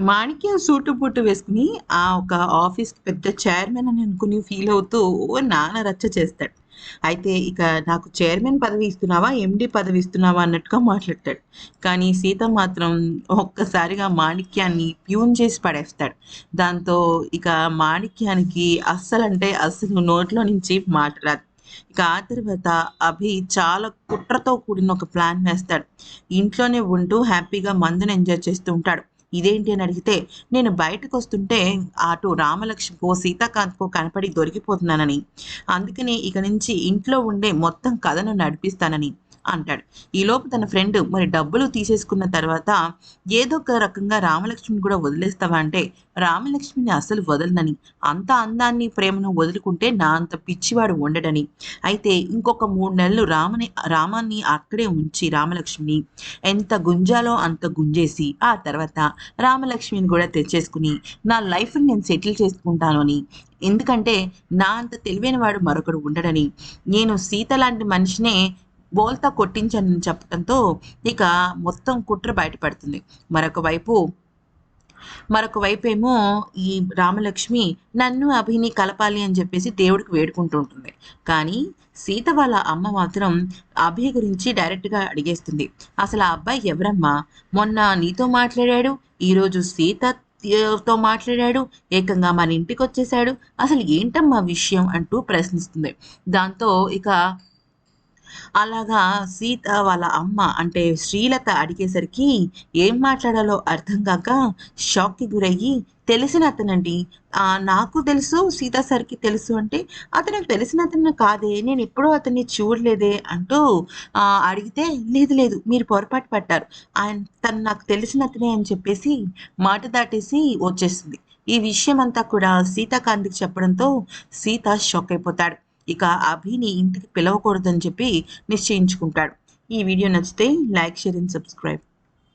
మాణిక్యం suit పుట్టు వేసుకుని ఆ ఒక ఆఫీస్‌కి పెద్ద చైర్మన్ అని అనుకుని ఫీల్ అవుతూ ఓ నాన్న రచ్చ చేస్తాడు. అయితే ఇక నాకు చైర్మన్ పదవి ఇస్తున్నావా? ఎండీ పదవి ఇస్తున్నావా? అన్నట్టుగా మాట్లాడతాడు. కానీ సీత మాత్రం ఒక్కసారిగా మాణిక్యాన్ని ప్యూన్ చేసి పడేస్తాడు. దాంతో ఇక మాణిక్యానికి అస్సలంటే అస్సలు నోట్లో నుంచి మాట్లాడదు ఇక ఆ తర్వాత అభి చాలా కుట్రతో కూడిన ఒక ప్లాన్ వేస్తాడు. ఇంట్లోనే ఉంటూ హ్యాపీగా మందుని ఎంజాయ్ చేస్తూ ఉంటాడు. ఇదేంటి అని అడిగితే నేను బయటకు వస్తుంటే అటు రామలక్ష్మికో, సీతాకాంత్‌కో కనపడి దొరికిపోతున్నానని, అందుకనే ఇక నుంచి ఇంట్లో ఉండే మొత్తం కథను నడిపిస్తానని. అంటాడు. ఈలోపు తన ఫ్రెండ్ మరి డబ్బులు తీసేసుకున్న తర్వాత ఏదో ఒక రకంగా రామలక్ష్మిని కూడా వదిలేస్తావా అంటే, రామలక్ష్మిని అసలు వదలనని, అంత అందాన్ని, ప్రేమను వదులుకుంటే నా అంత పిచ్చివాడు ఉండడని, అయితే ఇంకొక మూడు నెలలు రామని రామాన్ని అక్కడే ఉంచి రామలక్ష్మిని ఎంత గుంజాలో అంత గుంజేసి, ఆ తర్వాత రామలక్ష్మిని కూడా తెచ్చేసుకుని నా లైఫ్‌ని నేను సెటిల్ చేసుకుంటాను అని, ఎందుకంటే నా అంత తెలివైన వాడు మరొకడు ఉండడని, నేను సీత లాంటి మనిషినే బోల్తా కొట్టించని చెప్పడంతో ఇక మొత్తం కుట్ర బయటపడుతుంది. మరొక వైపు మరొక వైపేమో ఈ రామలక్ష్మి నన్ను, అభిని కలపాలి అని చెప్పేసి దేవుడికి వేడుకుంటూ ఉంటుంది. కానీ సీత వాళ్ళ అమ్మ మాత్రం అభి గురించి డైరెక్ట్‌గా అడిగేస్తుంది. "అసలు ఆ అబ్బాయి ఎవరమ్మా? మొన్న నీతో మాట్లాడాడు. ఈరోజు సీత తో మాట్లాడాడు. ఏకంగా మన ఇంటికి వచ్చేసాడు అసలు ఏంటమ్మా విషయం?" అంటూ ప్రశ్నిస్తుంది. దాంతో ఇక అలాగా సీత వాళ్ళ అమ్మ అంటే శ్రీలత అడిగేసరికి ఏం మాట్లాడాలో అర్థం కాక షాక్‌కి గురయ్యి తెలిసిన అతనండి. నాకు తెలుసు సీత సార్‌కి తెలుసు అంటే, అతనికి తెలిసిన అతను కాదే. నేనెప్పుడూ అతన్ని చూడలేదే అంటూ అడిగితే లేదు లేదు మీరు పొరపాటు పట్టారు ఆయన తను నాకు తెలిసిన అతనే అని చెప్పేసి మాట దాటేసి వచ్చేస్తుంది. ఈ విషయం అంతా కూడా సీతాకాంత్‌కి చెప్పడంతో సీత షాక్ అయిపోతాడు. ఇక అభిని ఇంటికి పిలవకూడదని చెప్పి నిశ్చయించుకుంటాడు. ఈ వీడియో నచ్చితే లైక్, షేర్ అండ్ సబ్స్క్రైబ్.